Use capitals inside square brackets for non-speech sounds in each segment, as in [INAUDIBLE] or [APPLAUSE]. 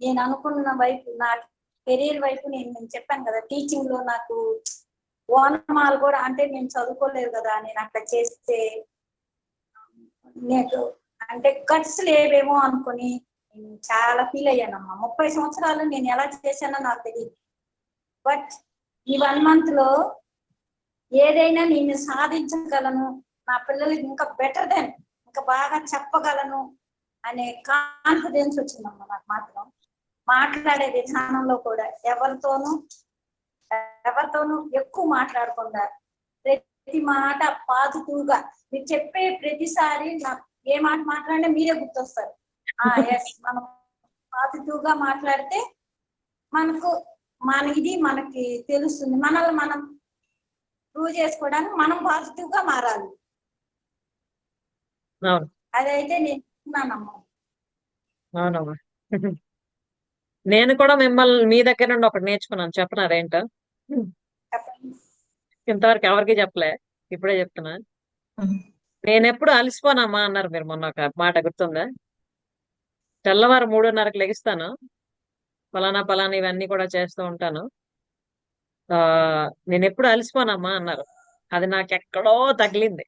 నేను అనుకున్న వైపు నా కెరీర్ వైపు నేను నేను చెప్పాను కదా టీచింగ్లో నాకు ఓనమాలు కూడా అంటే నేను చదువుకోలేదు కదా నేను అట్లా చేస్తే నేను అంటే కట్స్ లేవేమో అనుకుని నేను చాలా ఫీల్ అయ్యానమ్మా. ముప్పై సంవత్సరాలు నేను ఎలా చేశానో నాకు తెలియదు. బట్ ఈ వన్ మంత్లో ఏదైనా నేను సాధించగలను నా పిల్లలకి ఇంకా బెటర్ దెన్ ఇంకా బాగా చెప్పగలను అనే కాన్ఫిడెన్స్ వచ్చిందమ్మా నాకు మాత్రం. మాట్లాడే విధానంలో కూడా ఎవరితోనూ ఎవరితోనూ ఎక్కువ మాట్లాడకుండా ప్రతి మాట పాజిటివ్గా మీరు చెప్పే ప్రతిసారి నాకు ఏ మాట మాట్లాడినా మీరే గుర్తొస్తారు. ఆ ఎస్ మనం పాజిటివ్గా మాట్లాడితే మనకు మన ఇది మనకి తెలుస్తుంది. మనల్ని మనం ప్రూవ్ చేసుకోవడానికి మనం పాజిటివ్గా మారాలి అదైతే నేను అవునమ్మా. నేను కూడా మిమ్మల్ని మీ దగ్గర నుండి ఒకటి నేర్చుకున్నాను. చెప్పనా అదేంటో చెప్పండి ఇంతవరకు ఎవరికి చెప్పలే. ఇప్పుడే చెప్తున్నా. నేను ఎప్పుడు అలసిపోనమ్మా అన్నారు మీరు మొన్న ఒక మాట గుర్తుందా? తెల్లవారు మూడున్నరకు లెగిస్తాను. ఫలానా ఫలానా ఇవన్నీ కూడా చేస్తూ ఉంటాను. ఆ నేను ఎప్పుడు అలసిపోనమ్మా అన్నారు. అది నాకు ఎక్కడో తగిలింది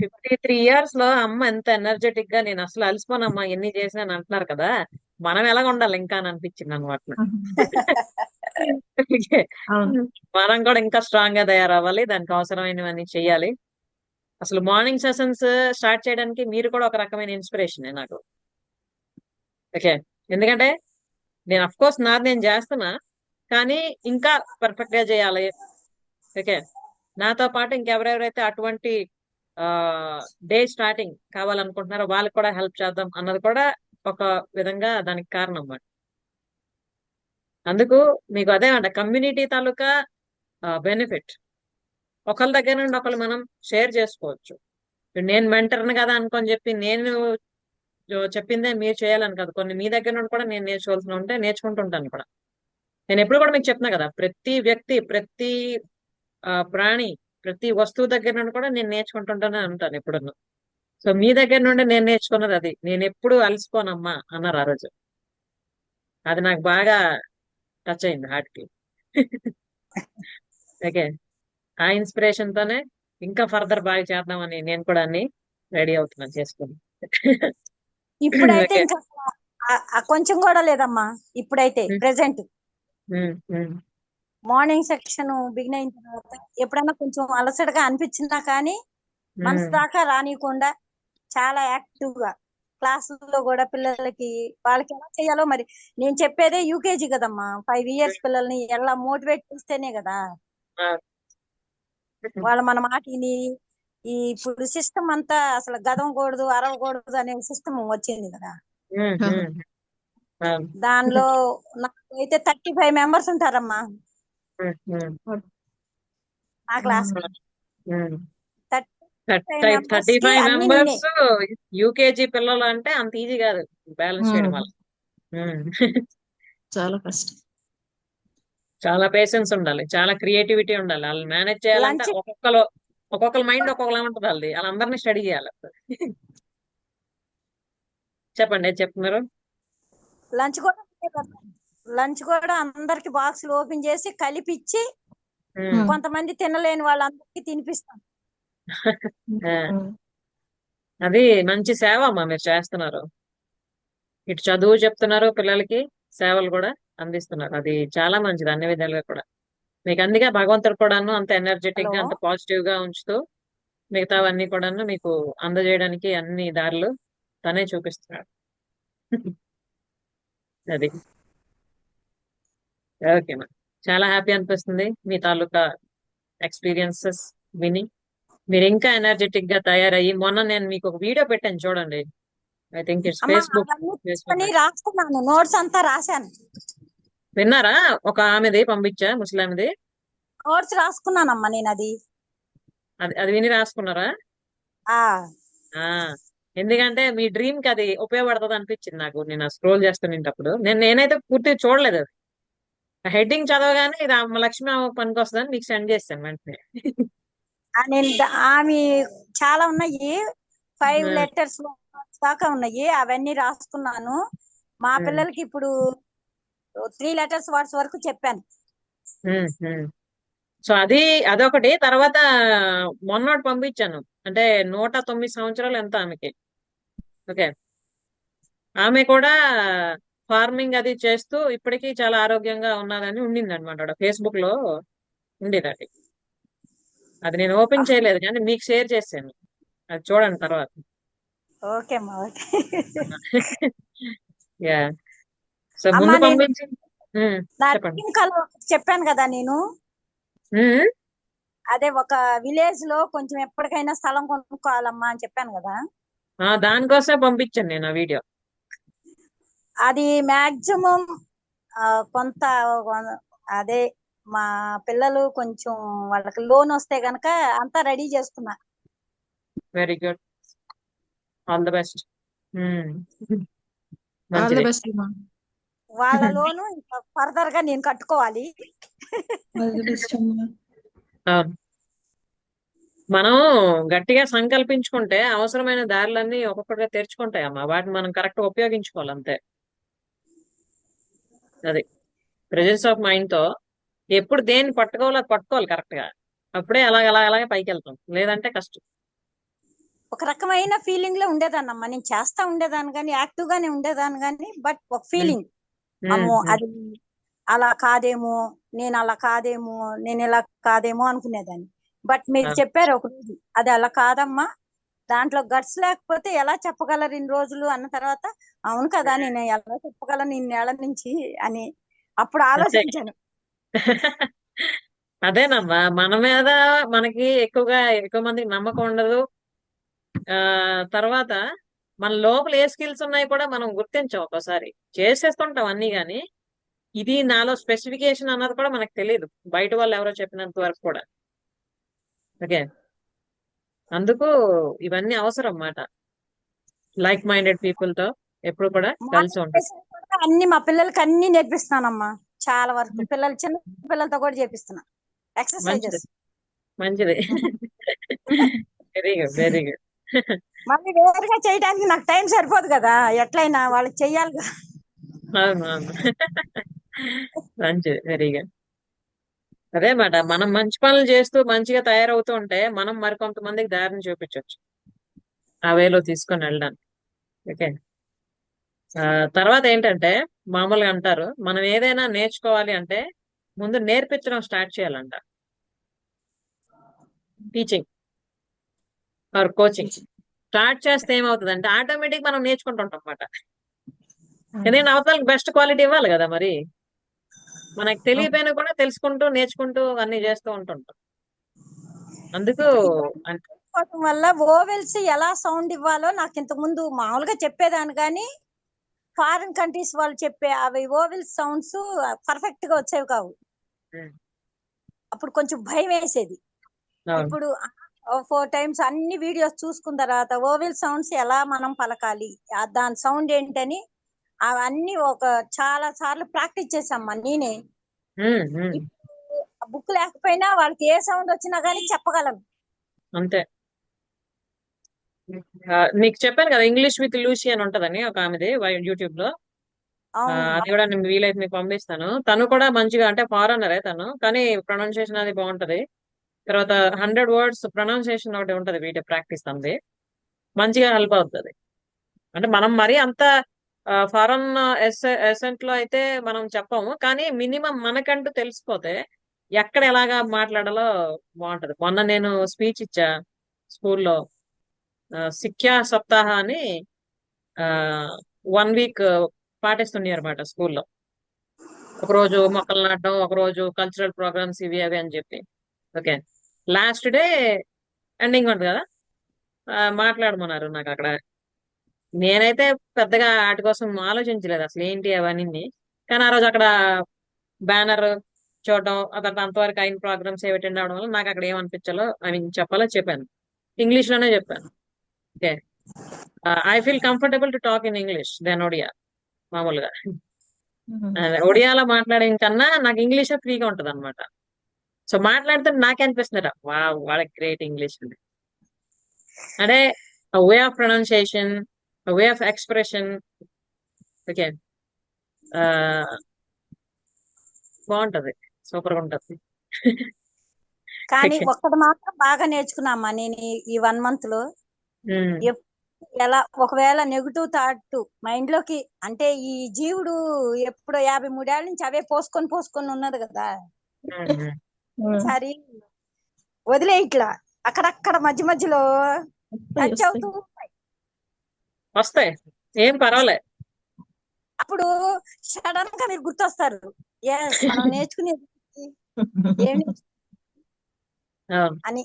ఫిఫ్టీ త్రీ ఇయర్స్లో అమ్మ ఎంత ఎనర్జెటిక్గా నేను అసలు అలసిపోనమ్మా ఎన్ని చేసినాను అంటున్నారు కదా? మనం ఎలాగ ఉండాలి ఇంకా అని అనిపించింది అనమాట [LAUGHS] మనం కూడా ఇంకా స్ట్రాంగ్గా తయారవ్వాలి దానికి అవసరమైనవన్నీ చెయ్యాలి. అసలు మార్నింగ్ సెషన్స్ స్టార్ట్ చేయడానికి మీరు కూడా ఒక రకమైన ఇన్స్పిరేషన్ నాకు. ఓకే. ఎందుకంటే నేను అఫ్ కోర్స్ నాది నేను చేస్తున్నా కానీ ఇంకా పర్ఫెక్ట్గా చేయాలి. ఓకే. నాతో పాటు ఇంకెవరెవరైతే అటువంటి డే స్టార్టింగ్ కావాలనుకుంటున్నారో వాళ్ళకి కూడా హెల్ప్ చేద్దాం అన్నది కూడా ఒక విధంగా దానికి కారణం అన్నమాట అందుకు మీకు అదే అంట కమ్యూనిటీ తాలూకా బెనిఫిట్. ఒకళ్ళ దగ్గర నుండి ఒకళ్ళు మనం షేర్ చేసుకోవచ్చు. నేను మెంటర్ను కదా అనుకొని చెప్పి నేను చెప్పిందే మీరు చేయాలని కాదు. కొన్ని మీ దగ్గర నుండి కూడా నేను నేర్చుకోవాల్సిన ఉంటే నేర్చుకుంటుంటాను కూడా. నేను ఎప్పుడు కూడా మీకు చెప్తున్నా కదా ప్రతి వ్యక్తి ప్రతి ఆ, ప్రాణి ప్రతి వస్తువు దగ్గర నుండి కూడా నేను నేర్చుకుంటుంటానే ఉంటాను ఎప్పుడు సో మీ దగ్గర నుండి నేను నేర్చుకున్నది అది. నేను ఎప్పుడు అలసిపోనమ్మా అన్నారు ఆ రోజు. అది నాకు బాగా టచ్ అయింది హార్ట్కి. [LAUGHS] ఓకే. ఆ ఇన్స్పిరేషన్ తోనే ఇంకా ఫర్దర్ బాగా చేద్దామని నేను కూడా అన్ని రెడీ అవుతున్నాను చేసుకుని. ఇప్పుడైతే కొంచెం కూడా లేదమ్మా. ఇప్పుడైతే ప్రెసెంట్ మార్నింగ్ సెక్షన్ బిగిన్ అయిన తర్వాత ఎప్పుడైనా కొంచెం అలసటగా అనిపించినా కానీ మనసు దాకా రానియకుండా చాలా యాక్టివ్గా క్లాసుల్లో కూడా పిల్లలకి వాళ్ళకి ఎలా చేయాలో మరి నేను చెప్పేదే యూకేజీ కదమ్మా. ఫైవ్ ఇయర్స్ పిల్లల్ని ఎలా మోటివేట్ చేస్తేనే కదా. ఆ, వాళ్ళ మన మాట విని ఈ ఇప్పుడు సిస్టమ్ అంతా అసలు గదవకూడదు అరవకూడదు అనే సిస్టమ్ వచ్చింది కదా. దానిలో నాకైతే థర్టీ ఫైవ్ మెంబర్స్ ఉంటారమ్మా. నా class. Thirty five members UKG పిల్లలు అంటే అంత ఈజీ కాదు. బ్యాలెన్స్ చేయడం వల్ల. ఉమ్. చాలా కష్టం. చాలా పేషెన్స్ ఉండాలి. చాలా క్రియేటివిటీ ఉండాలి. వాళ్ళని మేనేజ్ చేయాలంటే ఒక్కొక్కరు ఒక్కొక్కరు మైండ్ ఒక్కొక్కలా ఉంటుంది వాళ్ళది. వాళ్ళందరినీ స్టడీ చేయాలి. చెప్పండి చెప్తున్నారు? లంచ్ కూడా లంచ్ కూడా అందరికి బాక్సులు ఓపెన్ చేసి కలిపిచ్చి ఉమ్. కొంతమంది తినలేని వాళ్ళందరికీ తినిపిస్తాం. [LAUGHS] అది మంచి సేవ అమ్మా మీరు చేస్తున్నారు. ఇటు చదువు చెప్తున్నారు పిల్లలకి సేవలు కూడా అందిస్తున్నారు. అది చాలా మంచిది అన్ని విధాలుగా కూడా. మీకు అందుకే భగవంతుడు కూడాను అంత ఎనర్జెటిక్గా అంత పాజిటివ్గా ఉంచుతూ మిగతావన్నీ కూడాను మీకు అందజేయడానికి అన్ని దారులు తనే చూపిస్తున్నాడు. [LAUGHS] అది. ఓకే మా చాలా హ్యాపీ అనిపిస్తుంది మీ తాలూకా ఎక్స్పీరియన్సెస్ విని. మీరు ఇంకా ఎనర్జెటిక్గా తయారయ్యి మొన్న నేను మీకు ఒక వీడియో పెట్టాను చూడండి. ఐ థింక్ ఇట్స్ ఫేస్బుక్ రాసుకున్నాను నోట్స్ అంతా రాశాను. విన్నారా? ఒక ఆమెది పంపించా ముస్లాంది. నోట్స్ రాసుకున్నానమ్మా నేను అది. అది అది విని రాసుకున్నారా? ఎందుకంటే మీ డ్రీమ్కి అది ఉపయోగపడుతుంది అనిపించింది నాకు. నేను స్క్రోల్ చేస్తున్నప్పుడు నేను నేనైతే పూర్తిగా చూడలేదు. అది హెడ్డింగ్ చదవగానే ఇది అమ్మ లక్ష్మి పనికి వస్తుందని మీకు సెండ్ చేస్తాను వెంటనే. నేను ఆమె చాలా ఉన్నాయి. ఫైవ్ లెటర్స్ దాకా ఉన్నాయి. అవన్నీ రాసుకున్నాను. మా. పిల్లలకి ఇప్పుడు త్రీ లెటర్స్ వర్డ్స్ వరకు చెప్పాను. సో అది అదొకటి. తర్వాత మొన్నటి పంపించాను. అంటే నూట తొమ్మిది సంవత్సరాలు ఎంత ఆమెకి. ఓకే. ఆమె కూడా ఫార్మింగ్ అది చేస్తూ ఇప్పటికీ చాలా ఆరోగ్యంగా ఉన్నదని ఉండింది అనమాట ఫేస్బుక్లో ఉండేది అది నేను ఓపెన్ చేయలేదు కానీ మీకు షేర్ చేశాను అది చూడండి తర్వాత. ఓకే అమ్మా ఓకే. [LAUGHS] యా. సో ముందు చెప్పాను కదా నేను. అదే ఒక విలేజ్లో కొంచెం ఎప్పటికైనా స్థలం కొనుక్కోవాలమ్మా అని చెప్పాను కదా. ఆ, దానికోసమే పంపించాను నేను ఆ వీడియో. అది మాక్సిమం కొంత అదే మా పిల్లలు కొంచెం వాళ్ళకి లోన్ వస్తే గనక అంతా రెడీ చేస్తున్నా very good. All the best. All the best వాళ్ళ లోను ఇంకా ఫర్దర్గా నేను కట్టుకోవాలి. మనం గట్టిగా సంకల్పించుకుంటే అవసరమైన దారులన్నీ ఒక్కొక్కటిగా తెరుచుకుంటాయి అమ్మా వాటిని మనం కరెక్ట్ ఉపయోగించుకోవాలి అంతే అది. ప్రెజెన్స్ ఆఫ్ మైండ్తో ఎప్పుడు దేన్ని పట్టుకోవాలో అది పట్టుకోవాలి కరెక్ట్గా. అప్పుడే అలాగ అలాగ అలాగే పైకి వెళ్తాం. లేదంటే కష్టం. ఒక రకమైన ఫీలింగ్లో ఉండేదాన్నమ్మా. నేను చేస్తా ఉండేదాన్ని కానీ యాక్టివ్ గానే ఉండేదాన్ని కానీ బట్ ఒక ఫీలింగ్ అమ్మో అది అలా కాదేమో నేను అలా కాదేమో నేను ఇలా కాదేమో అనుకునేదాన్ని. బట్ మీరు. చెప్పారు ఒక రోజు అది అలా కాదమ్మా. దాంట్లో గట్స్ లేకపోతే ఎలా చెప్పగలరు ఇన్ని రోజులు అన్న తర్వాత అవును కదా [LAUGHS] నేను ఎలా చెప్పగలను ఇన్నేళ్ళ నుంచి అని అప్పుడు ఆలోచించాను. అదేనమ్మా మన మీద మనకి ఎక్కువగా ఎక్కువ మందికి నమ్మకం ఉండదు. ఆ తర్వాత మన లోపల ఏ స్కిల్స్ ఉన్నాయి కూడా మనం గుర్తించాం ఒక్కోసారి. చేసేస్తుంటాం అన్ని గాని. ఇది నాలో స్పెసిఫికేషన్ అన్నది కూడా మనకు తెలియదు బయట వాళ్ళు ఎవరో చెప్పినంత వరకు కూడా. ఓకే. అందుకు ఇవన్నీ అవసరం అన్నమాట లైక్ మైండెడ్ పీపుల్తో ఎప్పుడు కూడా కలిసి కూడా అన్ని మా పిల్లలకి అన్ని నేర్పిస్తానమ్మా. చాలా వరకు పిల్లలు చిన్న పిల్లలతో కూడా చేపిస్తున్నా. ఎక్సర్సైజెస్ మంచిది. వెరీ గుడ్ వెరీ గుడ్ మళ్ళీ వేరుగా చేయడానికి నాకు టైం సరిపోదు కదా. ఎట్లయినా వాళ్ళకి చెయ్యాలి మంచిది వెరీ గుడ్ అదే మాట మనం మంచి పనులు చేస్తూ మంచిగా తయారవుతూ ఉంటే మనం మరికొంతమందికి దారిని చూపించవచ్చు ఆ వేలో తీసుకొని వెళ్ళడానికి. ఓకే? తర్వాత ఏంటంటే మామూలుగా అంటారు మనం ఏదైనా నేర్చుకోవాలి అంటే ముందు నేర్పించడం స్టార్ట్ చేయాలంట. టీచింగ్ ఆర్ కోచింగ్ స్టార్ట్ చేస్తే ఏమవుతుంది అంటే ఆటోమేటిక్ మనం నేర్చుకుంటుంటాం అన్నమాట. ఎందుకంటే అవతలకి బెస్ట్ క్వాలిటీ ఇవ్వాలి కదా మరి. మనకు తెలియపోయినా కూడా తెలుసుకుంటూ నేర్చుకుంటూ అన్ని చేస్తూ ఉంటుంటాం. అందుకు వల్ల ఓవెల్స్ ఎలా సౌండ్ ఇవ్వాలో నాకు ఇంతకు ముందు మామూలుగా చెప్పేదాన్ని కానీ ఫారిన్ కంట్రీస్ వాళ్ళు చెప్పే అవి ఓవెల్స్ సౌండ్స్ పర్ఫెక్ట్గా వచ్చేవి కావు. అప్పుడు కొంచెం భయం వేసేది. ఇప్పుడు ఫోర్ టైమ్స్ అన్ని వీడియోస్ చూసుకున్న తర్వాత ఓవెల్ సౌండ్స్ ఎలా మనం పలకాలి? దాని సౌండ్ ఏంటని అవన్నీ ఒక చాలా సార్లు ప్రాక్టీస్ చేసామ్మా నేనే. బుక్ లేకపోయినా వాళ్ళకి ఏ సౌండ్ వచ్చినా కానీ చెప్పగలను అంతే. నీకు చెప్పాను కదా ఇంగ్లీష్ విత్ లూసి అని ఉంటదని ఒక ఆమెది యూట్యూబ్లో అది కూడా నేను వీలైతే మీకు పంపిస్తాను. తను కూడా మంచిగా అంటే ఫారెనరే తను కానీ ప్రొనౌన్సియేషన్ అది బాగుంటది. తర్వాత హండ్రెడ్ వర్డ్స్ ప్రొనౌన్సియేషన్ ఒకటి ఉంటది వీడియో ప్రాక్టీస్ అంది మంచిగా హెల్ప్ అవుతుంది. అంటే మనం మరీ అంత ఫారెన్ ఎసెంట్లో అయితే మనం చెప్పము కానీ మినిమం మనకంటూ తెలిసిపోతే ఎక్కడ ఎలాగా మాట్లాడాలో బాగుంటది. మొన్న నేను స్పీచ్ ఇచ్చా స్కూల్లో. శిక్షా సప్తాహ అని వన్ వీక్ పాటిస్తుండే అనమాట స్కూల్లో. ఒకరోజు మొక్కలు నాటడం ఒకరోజు కల్చరల్ ప్రోగ్రామ్స్ ఇవి అవి అని చెప్పి. ఓకే. లాస్ట్ డే ఎండింగ్ ఉంటుంది కదా? మాట్లాడమన్నారు నాకు అక్కడ. నేనైతే పెద్దగా వాటి కోసం ఆలోచించలేదు అసలు ఏంటి అవన్నీ. కానీ ఆ రోజు అక్కడ బ్యానర్ చూడడం అదంతా అంతవరకు అయిన ప్రోగ్రామ్స్ ఏవి అటెండ్ అవడం వల్ల నాకు అక్కడ ఏమనిపించాలో అని చెప్పాలో చెప్పాను. ఇంగ్లీష్లోనే చెప్పాను. Okay I feel comfortable to talk in English then Odia మామూలుగా. ఒడియాలో మాట్లాడే కన్నా నాకు ఇంగ్లీషే ఫ్రీగా ఉంటది అనమాట సో మాట్లాడితే నాకే అనిపిస్తుంది వా వాళ్ళ గ్రేట్ ఇంగ్లీష్ అని అంటే way of pronunciation way of expression okay బాగుంటది. సూపర్గా ఉంటది. కానీ. ఒక్కటి మాత్రం బాగా నేర్చుకున్నామ్మా నేను ఈ- వన్ మంత్లో ఎలా ఒకవేళ నెగిటివ్ థాట్ మైండ్లోకి అంటే ఈ జీవుడు ఎప్పుడో యాభై మూడేళ్ళ నుంచి అవే పోసుకొని పోసుకొని ఉన్నది కదా. సరే. వదిలే ఇట్లా. అక్కడక్కడ మధ్య మధ్యలో టచ్ అవుతూ ఉంటాయి. వస్తాయి. ఏం పర్వాలే. అప్పుడు సడన్గా మీరు గుర్తొస్తారు. [LAUGHS] నేర్చుకునేది అని.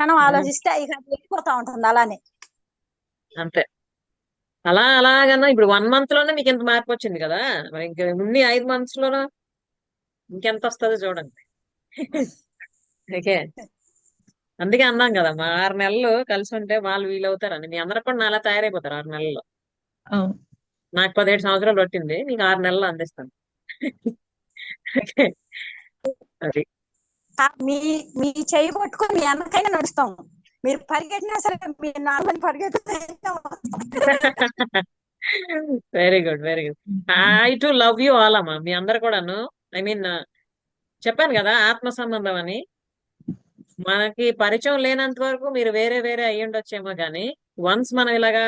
క్షణం ఆలోచిస్తే ఇక వెళ్ళిపోతా ఉంటుంది అలానే. అంతే. అలా అలాగన్నా ఇప్పుడు వన్ మంత్లోనే మీకు ఎంత మార్పు వచ్చింది కదా. మరి ఇంక ఉన్ని ఐదు మంత్స్ లోనూ ఇంకెంత వస్తుందో చూడండి. ఓకే. అందుకే అన్నాం కదా మా ఆరు నెలలు కలిసి ఉంటే వాళ్ళు వీలు అవుతారని మీ అందరికి కూడా నాలా తయారైపోతారు ఆరు నెలల్లో. అవును. నాకు పదిహేడు సంవత్సరాలు పట్టింది మీకు ఆరు నెలలు అందిస్తాను. ఓకే. అది. మీ మీ చేయి పట్టుకుని మీ అన్నకైనా నడుస్తాం. మీరు పరిగెట్టినా సరే మీ నాన్నని పరిగెత్తితే. Very good very good I too love you all అమ్మా. మీ అందరు కూడాను. ఐ మీన్ చెప్పాను కదా ఆత్మ సంబంధం అని. మనకి పరిచయం లేనంత వరకు మీరు వేరే వేరే అయ్యి ఉండొచ్చేమో కానీ వన్స్ మనం ఇలాగా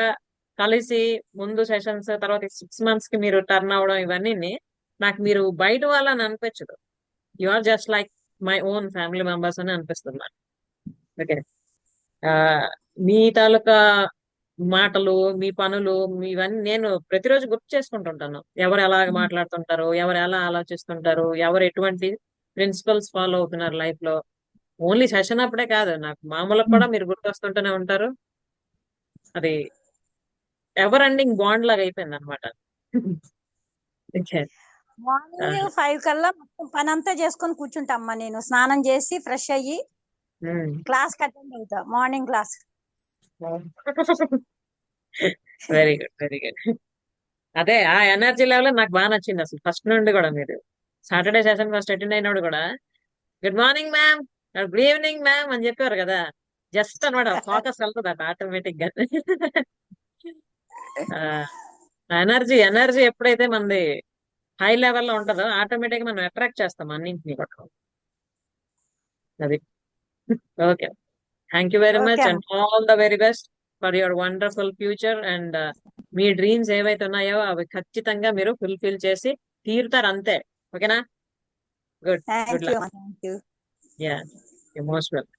కలిసి ముందు సెషన్స్ తర్వాత సిక్స్ మంత్స్కి మీరు టర్న్ అవడం ఇవన్నీ నాకు మీరు బయట వాళ్ళని అనిపించదు. You are just like my own family members అని అనిపిస్తుంది నాకు. ఓకే మీ తాలూకా మాటలు మీ పనులు ఇవన్నీ నేను ప్రతిరోజు గుర్తు చేసుకుంటుంటాను. ఎవరు ఎలాగ మాట్లాడుతుంటారు ఎవరు ఎలా ఆలోచిస్తుంటారు ఎవరు ఎటువంటి ప్రిన్సిపల్స్ ఫాలో అవుతున్నారు లైఫ్లో. ఓన్లీ సెషన్ అప్పుడే కాదు నాకు మామూలుగా కూడా మీరు గుర్తొస్తుంటూనే ఉంటారు. అది ఎవర్ ఎండింగ్ బాండ్ లాగా అయిపోయింది అనమాట [LAUGHS] మార్నింగ్ ఫైవ్ కల్లా మొత్తం పని అంతా చేసుకొని కూర్చుంటామ్మా నేను. స్నానం చేసి ఫ్రెష్ అయ్యి క్లాస్ అటెండ్ అవుతా morning class. [LAUGHS] Very good very good. అదే ఆ ఎనర్జీ లెవెల్ నాకు బాగా నచ్చింది అసలు ఫస్ట్ నుండి కూడా మీరు. సాటర్డే సెషన్ ఫస్ట్ అటెండ్ అయినప్పుడు కూడా good morning ma'am good evening ma'am అని చెప్పారు కదా. జస్ట్ అనమాట ఫోకస్ వెళ్తుంది అట ఆటోమేటిక్గా [LAUGHS] ఎనర్జీ ఎనర్జీ ఎప్పుడైతే మనది హై లెవెల్లో ఉంటుందో ఆటోమేటిక్గా మనం అట్రాక్ట్ చేస్తాం అన్నింటినీ కూడా. అది. Okay. Thank you very much and all the very best for your wonderful future and me dreams ఏవైతే ఉన్నాయో అవి ఖచ్చితంగా మీరు ఫుల్ఫిల్ చేసి తీరుతారు అంతే. ఓకేనా? Good good luck you most well